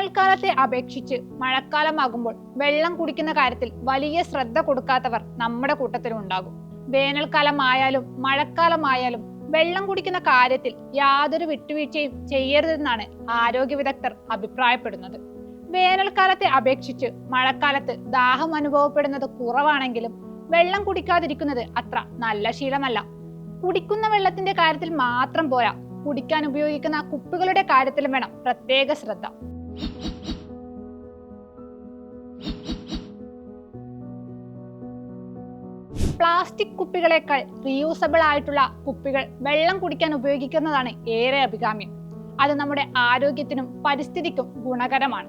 വേനൽക്കാലത്തെ അപേക്ഷിച്ച് മഴക്കാലമാകുമ്പോൾ വെള്ളം കുടിക്കുന്ന കാര്യത്തിൽ വലിയ ശ്രദ്ധ കൊടുക്കാത്തവർ നമ്മുടെ കൂട്ടത്തിലും ഉണ്ടാകും. വേനൽക്കാലമായാലും മഴക്കാലമായാലും വെള്ളം കുടിക്കുന്ന കാര്യത്തിൽ യാതൊരു വിട്ടുവീഴ്ചയും ചെയ്യരുതെന്നാണ് ആരോഗ്യ വിദഗ്ധർ അഭിപ്രായപ്പെടുന്നത്. വേനൽക്കാലത്തെ അപേക്ഷിച്ച് മഴക്കാലത്ത് ദാഹം അനുഭവപ്പെടുന്നത് കുറവാണെങ്കിലും വെള്ളം കുടിക്കാതിരിക്കുന്നത് അത്ര നല്ല ശീലമല്ല. കുടിക്കുന്ന വെള്ളത്തിന്റെ കാര്യത്തിൽ മാത്രം പോരാ കുടിക്കാൻ ഉപയോഗിക്കുന്ന കുപ്പികളുടെ കാര്യത്തിലും വേണം പ്രത്യേക ശ്രദ്ധ. പ്ലാസ്റ്റിക് കുപ്പികളേക്കാൾ റീയൂസബിൾ ആയിട്ടുള്ള കുപ്പികൾ വെള്ളം കുടിക്കാൻ ഉപയോഗിക്കുന്നതാണ് ഏറെ അഭികാമ്യം. അത് നമ്മുടെ ആരോഗ്യത്തിനും പരിസ്ഥിതിക്കും ഗുണകരമാണ്.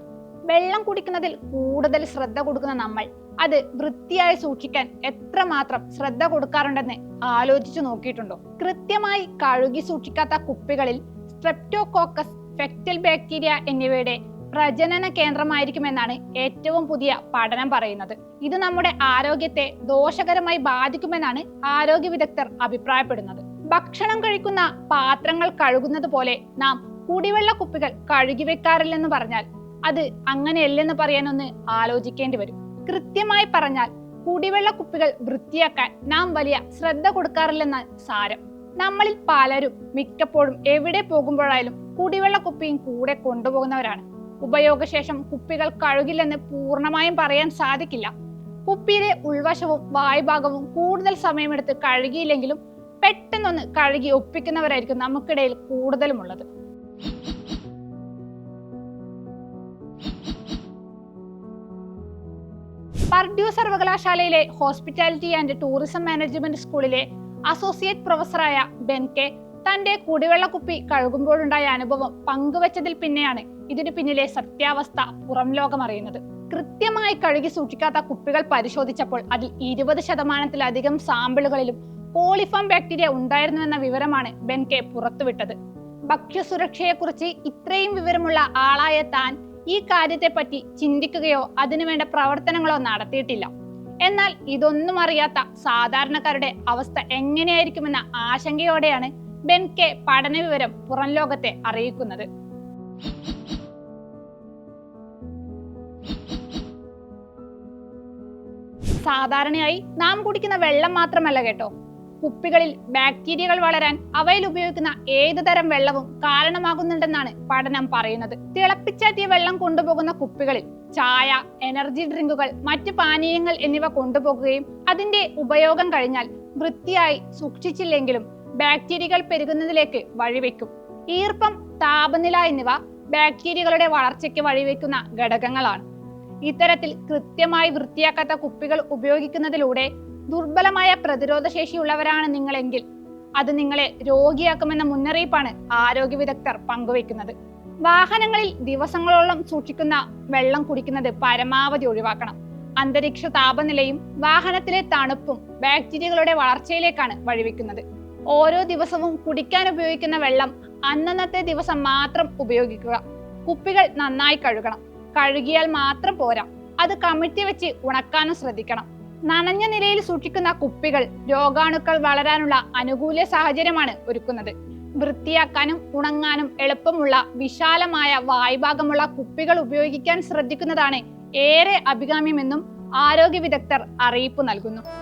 വെള്ളം കുടിക്കുന്നതിൽ കൂടുതൽ ശ്രദ്ധ കൊടുക്കുന്ന നമ്മൾ അത് വൃത്തിയായി സൂക്ഷിക്കാൻ എത്രമാത്രം ശ്രദ്ധ കൊടുക്കാറുണ്ടെന്ന് ആലോചിച്ചു നോക്കിയിട്ടുണ്ടോ? കൃത്യമായി കഴുകി സൂക്ഷിക്കാത്ത കുപ്പികളിൽ സ്ട്രെപ്റ്റോകോക്കസ് ഫെക്റ്റൽ ബാക്ടീരിയ എന്നിവയുടെ പ്രജനന കേന്ദ്രമായിരിക്കുമെന്നാണ് ഏറ്റവും പുതിയ പഠനം പറയുന്നത്. ഇത് നമ്മുടെ ആരോഗ്യത്തെ ദോഷകരമായി ബാധിക്കുമെന്നാണ് ആരോഗ്യ വിദഗ്ധർ അഭിപ്രായപ്പെടുന്നത്. ഭക്ഷണം കഴിക്കുന്ന പാത്രങ്ങൾ കഴുകുന്നത് പോലെ നാം കുടിവെള്ള കുപ്പികൾ കഴുകി വെക്കാറില്ലെന്ന് പറഞ്ഞാൽ അത് അങ്ങനെയല്ലെന്ന് പറയാനൊന്ന് ആലോചിക്കേണ്ടി വരും. കൃത്യമായി പറഞ്ഞാൽ കുടിവെള്ള കുപ്പികൾ വൃത്തിയാക്കാൻ നാം വലിയ ശ്രദ്ധ കൊടുക്കാറില്ലെന്ന സാരം. നമ്മളിൽ പലരും മിക്കപ്പോഴും എവിടെ പോകുമ്പോഴായാലും കുടിവെള്ള കുപ്പിയും കൂടെ കൊണ്ടുപോകുന്നവരാണ്. ഉപയോഗശേഷം കുപ്പികൾ കഴുകില്ലെന്ന് പൂർണമായും പറയാൻ സാധിക്കില്ല. കുപ്പിയിലെ ഉൾവശവും വായ്ഭാഗവും കൂടുതൽ സമയമെടുത്ത് കഴുകിയില്ലെങ്കിലും പെട്ടെന്നൊന്ന് കഴുകി ഒപ്പിക്കുന്നവരായിരിക്കും നമുക്കിടയിൽ കൂടുതലുമുള്ളത്. പർഡ്യൂ സർവകലാശാലയിലെ ഹോസ്പിറ്റാലിറ്റി ആൻഡ് ടൂറിസം മാനേജ്മെന്റ് സ്കൂളിലെ അസോസിയേറ്റ് പ്രൊഫസറായ ബെൻകെ തന്റെ കുടിവെള്ള കുപ്പി കഴുകുമ്പോഴുണ്ടായ അനുഭവം പങ്കുവച്ചതിൽ പിന്നെയാണ് ഇതിനു പിന്നിലെ സത്യാവസ്ഥ പുറം ലോകം അറിയുന്നത്. കൃത്യമായി കഴുകി സൂക്ഷിക്കാത്ത കുപ്പികൾ പരിശോധിച്ചപ്പോൾ അതിൽ ഇരുപത് ശതമാനത്തിലധികം സാമ്പിളുകളിലും കോളിഫോം ബാക്ടീരിയ ഉണ്ടായിരുന്നുവെന്ന വിവരമാണ് ബെൻകെ പുറത്തുവിട്ടത്. ഭക്ഷ്യസുരക്ഷയെക്കുറിച്ച് ഇത്രയും വിവരമുള്ള ആളായ താൻ ഈ കാര്യത്തെപ്പറ്റി ചിന്തിക്കുകയോ അതിനുവേണ്ട പ്രവർത്തനങ്ങളോ നടത്തിയിട്ടില്ല. എന്നാൽ ഇതൊന്നും അറിയാത്ത സാധാരണക്കാരുടെ അവസ്ഥ എങ്ങനെയായിരിക്കുമെന്ന ആശങ്കയോടെയാണ് ബെൻകെ പഠന വിവരം പുറം ലോകത്തെ അറിയിക്കുന്നത്. സാധാരണയായി നാം കുടിക്കുന്ന വെള്ളം മാത്രമല്ല കേട്ടോ. കുപ്പികളിൽ ബാക്ടീരിയകൾ വളരാൻ അവയിൽ ഉപയോഗിക്കുന്ന ഏതു തരം വെള്ളവും കാരണമാകുന്നുണ്ടെന്നാണ് പഠനം പറയുന്നത്. തിളപ്പിച്ചാറ്റിയ വെള്ളം കൊണ്ടുപോകുന്ന കുപ്പികളിൽ ചായ എനർജി ഡ്രിങ്കുകൾ മറ്റു പാനീയങ്ങൾ എന്നിവ കൊണ്ടുപോകുകയും അതിന്റെ ഉപയോഗം കഴിഞ്ഞാൽ വൃത്തിയായി സൂക്ഷിച്ചില്ലെങ്കിലും ബാക്ടീരിയകൾ പെരുകുന്നതിലേക്ക് വഴിവെക്കും. ഈർപ്പം താപനില എന്നിവ ബാക്ടീരിയകളുടെ വളർച്ചയ്ക്ക് വഴിവെക്കുന്ന ഘടകങ്ങളാണ്. ഇത്തരത്തിൽ കൃത്യമായി വൃത്തിയാക്കാത്ത കുപ്പികൾ ഉപയോഗിക്കുന്നതിലൂടെ ദുർബലമായ പ്രതിരോധ ശേഷിയുള്ളവരാണ് നിങ്ങളെങ്കിൽ അത് നിങ്ങളെ രോഗിയാക്കുമെന്ന മുന്നറിയിപ്പാണ് ആരോഗ്യ വിദഗ്ധർ പങ്കുവയ്ക്കുന്നത്. വാഹനങ്ങളിൽ ദിവസങ്ങളോളം സൂക്ഷിക്കുന്ന വെള്ളം കുടിക്കുന്നത് പരമാവധി ഒഴിവാക്കണം. അന്തരീക്ഷ താപനിലയും വാഹനത്തിലെ തണുപ്പും ബാക്ടീരിയകളുടെ വളർച്ചയിലേക്കാണ് വഴിവെക്കുന്നത്. ഓരോ ദിവസവും കുടിക്കാൻ ഉപയോഗിക്കുന്ന വെള്ളം അന്നന്നത്തെ ദിവസം മാത്രം ഉപയോഗിക്കുക. കുപ്പികൾ നന്നായി കഴുകണം. കഴുകിയാൽ മാത്രം പോരാ. അത് കമിഴ്ത്തി വെച്ച് ഉണക്കാനും ശ്രദ്ധിക്കണം. നനഞ്ഞ നിലയിൽ സൂക്ഷിക്കുന്ന കുപ്പികൾ രോഗാണുക്കൾ വളരാനുള്ള അനുകൂല സാഹചര്യമാണ് ഒരുക്കുന്നത്. വൃത്തിയാക്കാനും ഉണങ്ങാനും എളുപ്പമുള്ള വിശാലമായ വായ്ഭാഗമുള്ള കുപ്പികൾ ഉപയോഗിക്കാൻ ശ്രദ്ധിക്കുന്നതാണ് ഏറെ അഭികാമ്യമെന്നും ആരോഗ്യ വിദഗ്ധർ അറിയിപ്പ് നൽകുന്നു.